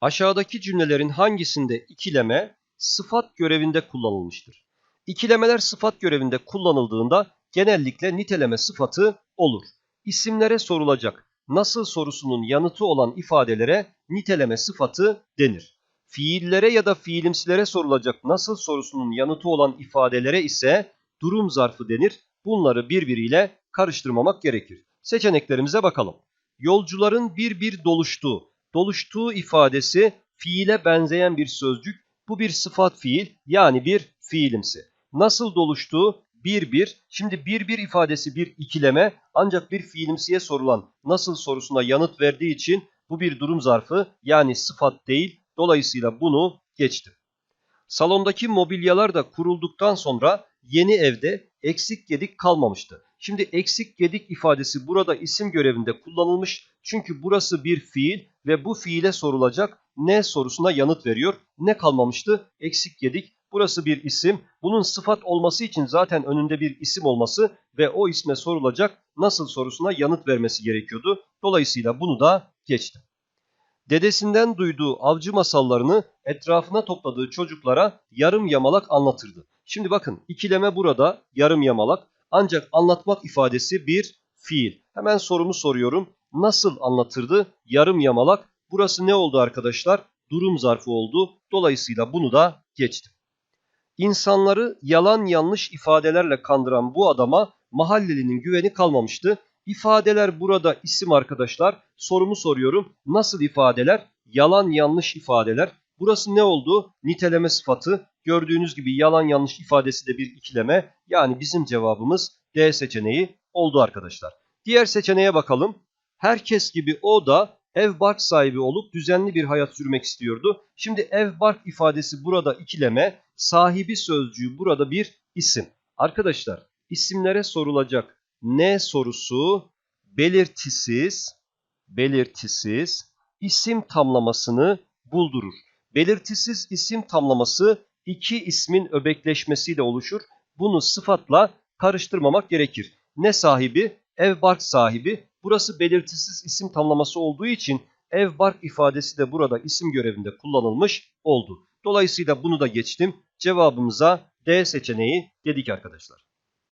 Aşağıdaki cümlelerin hangisinde ikileme sıfat görevinde kullanılmıştır? İkilemeler sıfat görevinde kullanıldığında genellikle niteleme sıfatı olur. İsimlere sorulacak nasıl sorusunun yanıtı olan ifadelere niteleme sıfatı denir. Fiillere ya da fiilimsilere sorulacak nasıl sorusunun yanıtı olan ifadelere ise durum zarfı denir. Bunları birbiriyle karıştırmamak gerekir. Seçeneklerimize bakalım. Yolcuların bir bir doluştuğu, doluştuğu ifadesi fiile benzeyen bir sözcük. Bu bir sıfat fiil yani bir fiilimsi. Nasıl doluştuğu bir bir. Şimdi bir bir ifadesi bir ikileme ancak bir fiilimsiye sorulan nasıl sorusuna yanıt verdiği için bu bir durum zarfı yani sıfat değil. Dolayısıyla bunu geçtim. Salondaki mobilyalar da kurulduktan sonra yeni evde eksik gedik kalmamıştı. Şimdi eksik gedik ifadesi burada isim görevinde kullanılmış. Çünkü burası bir fiil ve bu fiile sorulacak ne sorusuna yanıt veriyor. Ne kalmamıştı? Eksik gedik. Burası bir isim. Bunun sıfat olması için zaten önünde bir isim olması ve o isme sorulacak nasıl sorusuna yanıt vermesi gerekiyordu. Dolayısıyla bunu da geçtim. Dedesinden duyduğu avcı masallarını etrafına topladığı çocuklara yarım yamalak anlatırdı. Şimdi bakın ikileme burada yarım yamalak ancak anlatmak ifadesi bir fiil. Hemen sorumu soruyorum. Nasıl anlatırdı? Yarım yamalak. Burası ne oldu arkadaşlar? Durum zarfı oldu. Dolayısıyla bunu da geçtim. İnsanları yalan yanlış ifadelerle kandıran bu adama mahallelinin güveni kalmamıştı. İfadeler burada isim arkadaşlar. Sorumu soruyorum. Nasıl ifadeler? Yalan yanlış ifadeler. Burası ne oldu? Niteleme sıfatı. Gördüğünüz gibi yalan yanlış ifadesi de bir ikileme. Yani bizim cevabımız D seçeneği oldu arkadaşlar. Diğer seçeneğe bakalım. Herkes gibi o da ev bark sahibi olup düzenli bir hayat sürmek istiyordu. Şimdi ev bark ifadesi burada ikileme, sahibi sözcüğü burada bir isim. Arkadaşlar isimlere sorulacak ne sorusu belirtisiz, belirtisiz isim tamlamasını buldurur. Belirtisiz isim tamlaması iki ismin öbekleşmesiyle oluşur. Bunu sıfatla karıştırmamak gerekir. Ne sahibi? Ev bark sahibi. Burası belirtisiz isim tamlaması olduğu için ev bark ifadesi de burada isim görevinde kullanılmış oldu. Dolayısıyla bunu da geçtim. Cevabımıza D seçeneği dedik arkadaşlar.